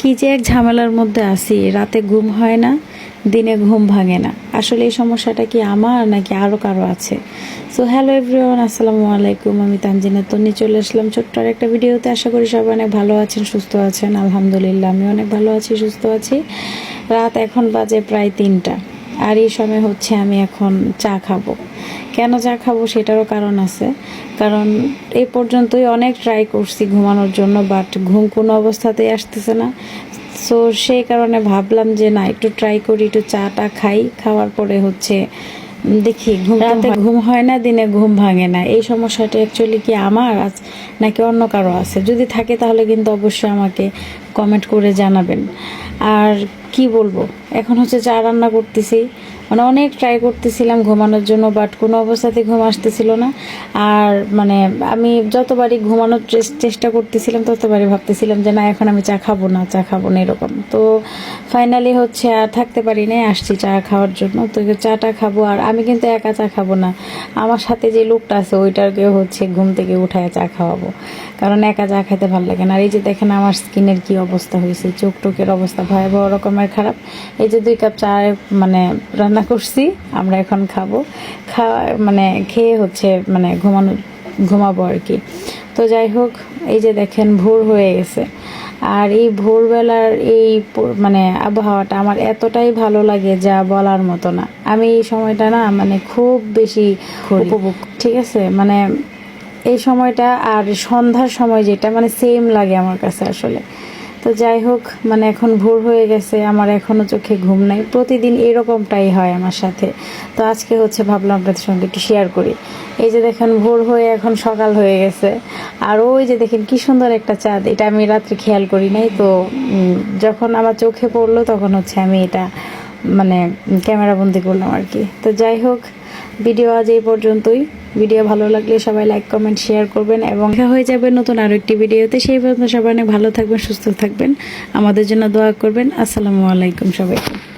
কি যে এক ঝামেলার মধ্যে আছি, রাতে ঘুম হয় না, দিনে ঘুম ভাঙে না। আসলে এই সমস্যাটা কি আমার নাকি আরও কারও আছে? সো হ্যালো এভরিওয়ান আসসালামু আলাইকুম, আমি তানজিনা তন্নি, চলে আসলাম ছোট্ট আর একটা ভিডিওতে। আশা করি সবাই অনেক ভালো আছেন, সুস্থ আছেন। আলহামদুলিল্লাহ আমি অনেক ভালো আছি, সুস্থ আছি। রাত এখন বাজে প্রায় তিনটা। আর এই সময় হচ্ছে আমি এখন চা খাব। কেন চা খাব সেটারও কারণ আছে। কারণ এই পর্যন্তই অনেক ট্রাই করছি ঘুমানোর জন্য বাট ঘুম কোনো অবস্থাতেই আসতেছে না। সো সেই কারণে ভাবলাম যে না একটু ট্রাই করি একটু চাটা খাই। খাওয়ার পরে হচ্ছে দেখি ঘুম রাতে ঘুম হয় না দিনে ঘুম ভাঙে না। এই সমস্যাটা অ্যাকচুয়ালি কি আমার আছ- নাকি অন্য কারও আছে? যদি থাকে তাহলে কিন্তু অবশ্যই আমাকে কমেন্ট করে জানাবেন। আর কি বলব? এখন হচ্ছে চা রান্না করতেছি। মানে অনেক ট্রাই করতেছিলাম ঘুমানোর জন্য বাট কোনো অবস্থাতে ঘুম আসতেছিল না। আর মানে আমি যতবারই ঘুমানোর চেষ্টা করতেছিলাম, ততবারই ভাবতেছিলাম যে না, এখন আমি চা খাব না, চা খাব না, এরকম। তো ফাইনালি হচ্ছে আর থাকতে পারি নাই, আসছি চা খাওয়ার জন্য। তো চাটা খাব, আর আমি কিন্তু একা চা খাব না। আমার সাথে যে লোকটা আছে, ওইটাকে হচ্ছে ঘুম থেকে উঠায় চা খাওয়াবো। কারণ একা চা খেতে ভালো লাগে না। আর এই যে দেখেন আমার স্কিনের কি অবস্থা হয়েছে চোখ টোকের অবস্থা ভয়াবহ রকমের খারাপ। এই যে দুই কাপ চা মানে রান্না করছি আমরা এখন খাব। খাওয়া মানে খেয়ে হচ্ছে মানে ঘুমানো ঘুমাবো আর কি। তো যাই হোক এই যে দেখেন ভোর হয়ে গেছে। আর এই ভোরবেলার এই মানে আবহাওয়াটা আমার এতটাই ভালো লাগে যা বলার মতো না। আমি এই সময়টা না মানে খুব বেশি উপভোগ ঠিক আছে? মানে এই সময়টা আর সন্ধ্যার সময় যেটা মানে সেম লাগে আমার কাছে আসলে। তো যাই হোক মানে এখন ভোর হয়ে গেছে, আমার এখনও চোখে ঘুম নাই। প্রতিদিন এরকমটাই হয় আমার সাথে। তো আজকে হচ্ছে ভাবলাম আপনাদের সঙ্গে একটু শেয়ার করি। এই যে দেখেন, ভোর হয়ে এখন সকাল হয়ে গেছে। আর ওই যে দেখেন, কি সুন্দর একটা চাঁদ। এটা আমি রাত্রে খেয়াল করি নাই, তো যখন আমার চোখে পড়ল তখন হচ্ছে আমি এটা মানে ক্যামেরা বন্দি করলাম আর কি। তো যাই হোক ভিডিও আজ এই পর্যন্তই। ভিডিও ভালো লাগলে সবাই লাইক কমেন্ট শেয়ার করবেন এবং দেখা হয়ে যাবে নতুন আরও একটি ভিডিওতে। সেই পর্যন্ত সবাই অনেক ভালো থাকবেন, সুস্থ থাকবেন। আমাদের জন্য দোয়া করবেন। আসসালামু আলাইকুম সবাইকে।